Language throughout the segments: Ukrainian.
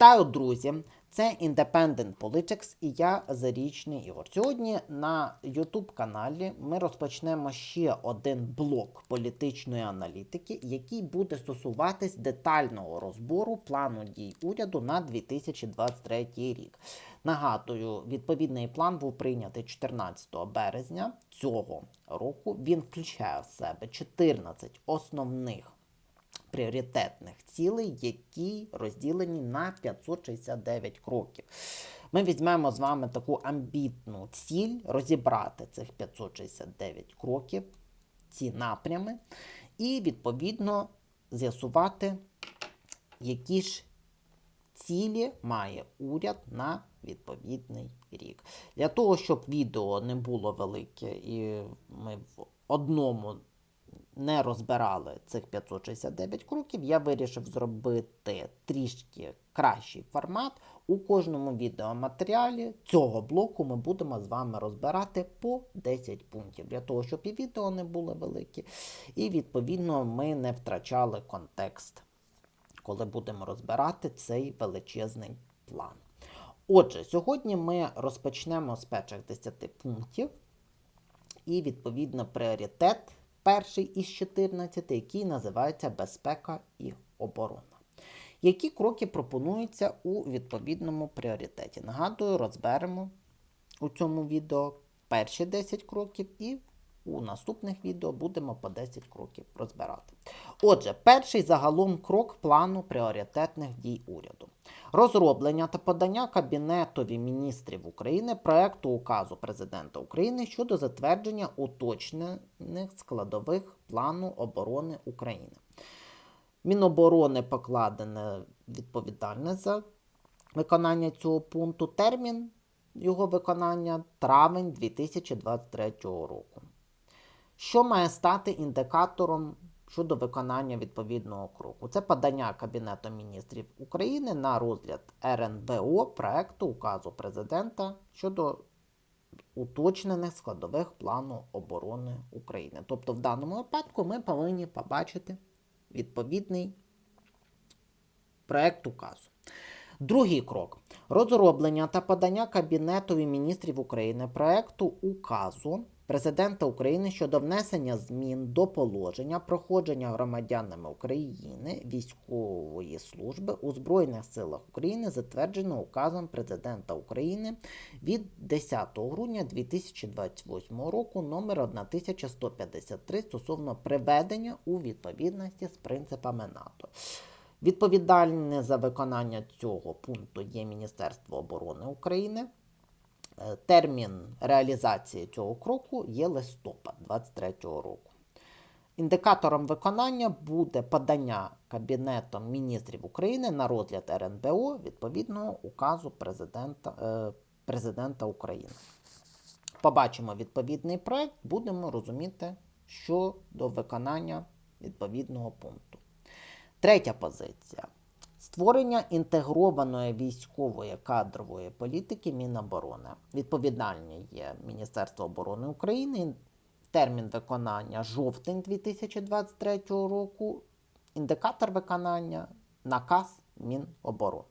Вітаю, друзі! Це Independent Politics і я Зарічний Ігор. Сьогодні на YouTube каналі ми розпочнемо ще один блок політичної аналітики, який буде стосуватись детального розбору плану дій уряду на 2023 рік. Нагадую, відповідний план був прийнятий 14 березня цього року. Він включає в себе 14 основних пріоритетних цілей, які розділені на 569 кроків. Ми візьмемо з вами таку амбітну ціль розібрати цих 569 кроків, ці напрями, і відповідно з'ясувати, які ж цілі має уряд на відповідний рік. Для того, щоб відео не було велике і ми в одному не розбирали цих 569 кроків, я вирішив зробити трішки кращий формат. У кожному відеоматеріалі цього блоку ми будемо з вами розбирати по 10 пунктів, для того, щоб і відео не було великі, і відповідно ми не втрачали контекст, коли будемо розбирати цей величезний план. Отже, сьогодні ми розпочнемо з перших 10 пунктів, і відповідно пріоритет перший із 14, який називається Безпека і оборона. Які кроки пропонуються у відповідному пріоритеті? Нагадую, розберемо у цьому відео перші 10 кроків і у наступних відео будемо по 10 кроків розбирати. Отже, перший загалом крок плану пріоритетних дій уряду. Розроблення та подання Кабінетові міністрів України проекту указу Президента України щодо затвердження уточнених складових плану оборони України. Міноборони покладене відповідальне за виконання цього пункту. Термін його виконання травень 2023 року. Що має стати індикатором щодо виконання відповідного кроку? Це подання Кабінету міністрів України на розгляд РНБО проекту указу президента щодо уточнених складових плану оборони України. Тобто, в даному випадку ми повинні побачити відповідний проект указу. Другий крок розроблення та подання Кабінетові міністрів України проекту указу Президента України щодо внесення змін до положення проходження громадянами України військової служби у Збройних силах України, затвердженого указом Президента України від 10 грудня 2028 року номер 1153 стосовно приведення у відповідності з принципами НАТО. Відповідальне за виконання цього пункту є Міністерство оборони України. Е, термін реалізації цього кроку є листопад 2023 року. Індикатором виконання буде подання Кабінетом міністрів України на розгляд РНБО відповідного указу президента, е, президента України. Побачимо відповідний проект, будемо розуміти щодо виконання відповідного пункту. Третя позиція. Створення інтегрованої військової кадрової політики Міноборони. Відповідальні є Міністерство оборони України. Термін виконання жовтень 2023 року. Індикатор виконання наказ Міноборони.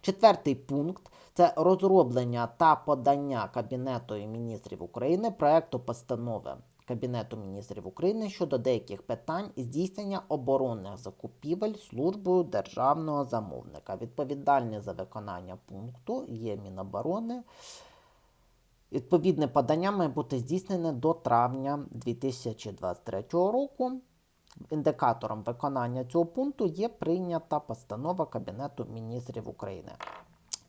Четвертий пункт це розроблення та подання Кабінету міністрів України проекту постанови Кабінету міністрів України щодо деяких питань здійснення оборонних закупівель службою державного замовника. Відповідальні за виконання пункту є Міноборони. Відповідне подання має бути здійснене до травня 2023 року. Індикатором виконання цього пункту є прийнята постанова Кабінету міністрів України.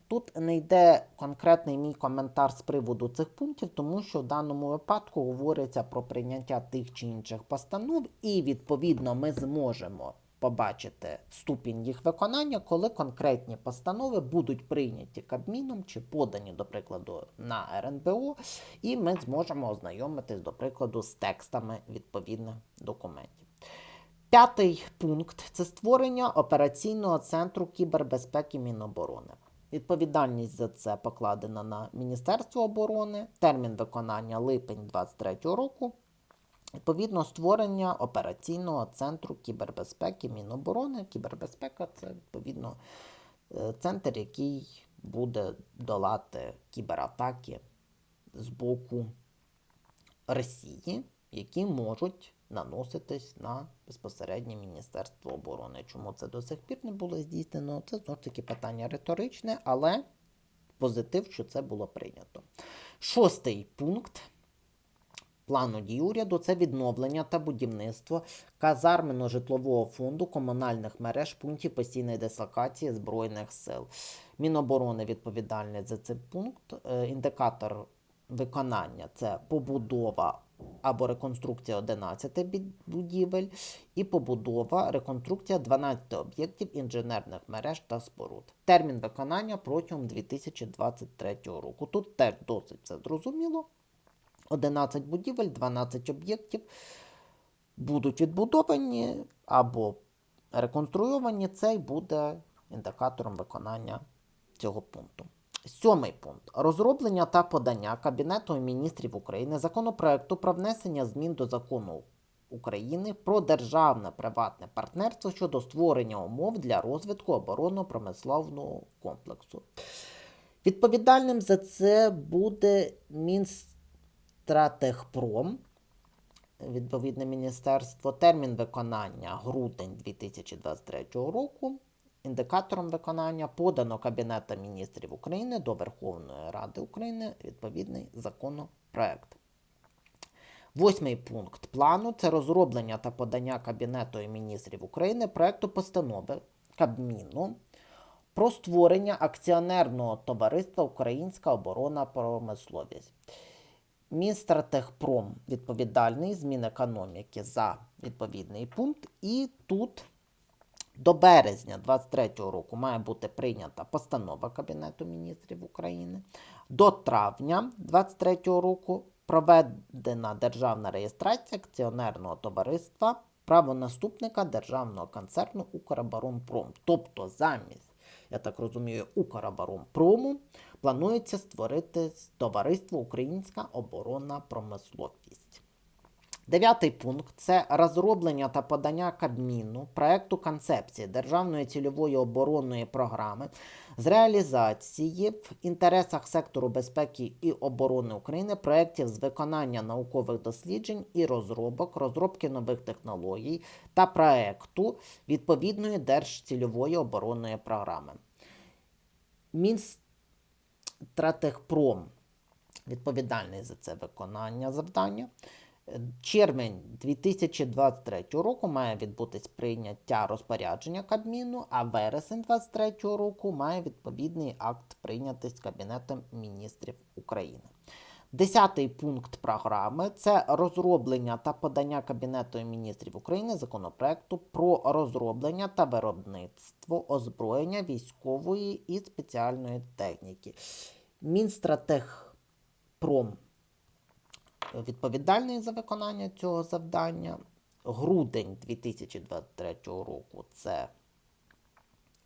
Тут не йде конкретний мій коментар з приводу цих пунктів, тому що в даному випадку говориться про прийняття тих чи інших постанов, і, відповідно, ми зможемо побачити ступінь їх виконання, коли конкретні постанови будуть прийняті Кабміном чи подані, до прикладу, на РНБО, і ми зможемо ознайомитись, до прикладу, з текстами відповідних документів. П'ятий пункт це створення операційного центру кібербезпеки Міноборони. Відповідальність за це покладена на Міністерство оборони, термін виконання липень 2023 року. Відповідно, створення операційного центру кібербезпеки Міноборони. Кібербезпека це відповідно Е, Центр, який буде долати кібератаки з боку Росії, які можуть наноситись на безпосереднє Міністерство оборони. Чому це до сих пір не було здійснено? Це знову ж таки питання риторичне, але позитив, що це було прийнято. Шостий пункт плану дій уряду це відновлення та будівництво казармено-житлового фонду комунальних мереж пунктів постійної дислокації Збройних сил. Міноборони відповідальний за цей пункт. Е, Індикатор виконання це побудова або реконструкція 11 будівель і побудова, реконструкція 12 об'єктів інженерних мереж та споруд. Термін виконання протягом 2023 року. Тут теж досить все зрозуміло. 11 будівель, 12 об'єктів будуть відбудовані або реконструйовані. Це й буде індикатором виконання цього пункту. Сьомий пункт. Розроблення та подання Кабінету міністрів України законопроекту про внесення змін до закону України про державне приватне партнерство щодо створення умов для розвитку оборонно-промисловного комплексу. Відповідальним за це буде Мінстратегпром, відповідне міністерство. Термін виконання грудень 2023 року. Індикатором виконання подано Кабінетом міністрів України до Верховної Ради України відповідний законопроект. Восьмий пункт плану це розроблення та подання Кабінету міністрів України проекту постанови Кабміну про створення акціонерного товариства Українська оборона промисловість. Мінстратегпром відповідальний з Мінекономіки за відповідний пункт, і тут до березня 2023 року має бути прийнята постанова Кабінету міністрів України. До травня 2023 року проведена державна реєстрація акціонерного товариства правонаступника державного концерну Укроборонпром. Тобто замість, я так розумію, Укроборонпрому планується створити товариство Українська оборонна промисловість. Дев'ятий пункт це розроблення та подання Кабміну проекту концепції Державної цільової оборонної програми з реалізації в інтересах сектору безпеки і оборони України проєктів з виконання наукових досліджень і розробок, розробки нових технологій та проекту відповідної держцільової оборонної програми. Мінстратегпром відповідальний за це виконання завдання. Червень 2023 року має відбутись прийняття розпорядження Кабміну, а вересень 2023 року має відповідний акт прийнятись Кабінетом міністрів України. Десятий пункт програми це розроблення та подання Кабінету міністрів України законопроекту про розроблення та виробництво озброєння військової і спеціальної техніки. Мінстратегпром відповідальний за виконання цього завдання. Грудень 2023 року це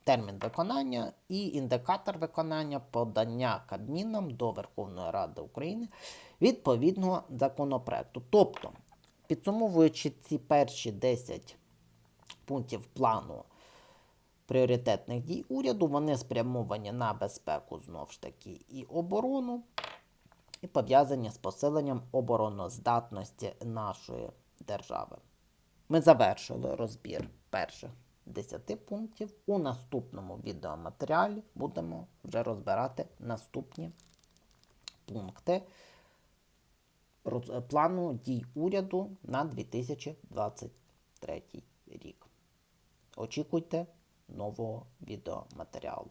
термін виконання і індикатор виконання подання Кабміном до Верховної Ради України відповідного законопроекту. Тобто, підсумовуючи ці перші 10 пунктів плану пріоритетних дій уряду, вони спрямовані на безпеку знову ж таки і оборону і пов'язані з посиленням обороноздатності нашої держави. Ми завершили розбір перших 10 пунктів. У наступному відеоматеріалі будемо вже розбирати наступні пункти плану дій уряду на 2023 рік. Очікуйте нового відеоматеріалу.